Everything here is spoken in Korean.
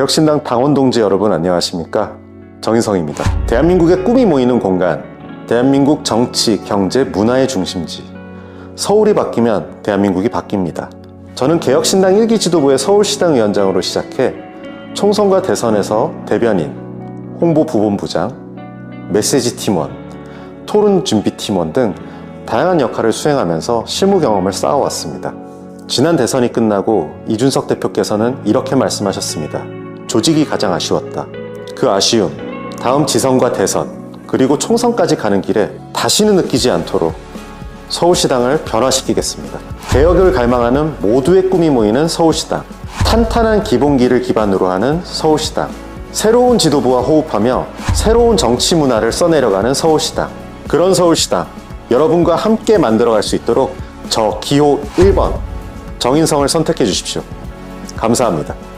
개혁신당 당원 동지 여러분 안녕하십니까? 정인성입니다. 대한민국의 꿈이 모이는 공간, 대한민국 정치, 경제, 문화의 중심지. 서울이 바뀌면 대한민국이 바뀝니다. 저는 개혁신당 1기 지도부의 서울시당 위원장으로 시작해 총선과 대선에서 대변인, 홍보 부본부장, 메시지 팀원, 토론 준비 팀원 등 다양한 역할을 수행하면서 실무 경험을 쌓아왔습니다. 지난 대선이 끝나고 이준석 대표께서는 이렇게 말씀하셨습니다. 조직이 가장 아쉬웠다. 그 아쉬움, 다음 지선과 대선, 그리고 총선까지 가는 길에 다시는 느끼지 않도록 서울시당을 변화시키겠습니다. 개혁을 갈망하는 모두의 꿈이 모이는 서울시당. 탄탄한 기본기를 기반으로 하는 서울시당. 새로운 지도부와 호흡하며 새로운 정치 문화를 써내려가는 서울시당. 그런 서울시당. 여러분과 함께 만들어갈 수 있도록 저 기호 1번 정인성을 선택해 주십시오. 감사합니다.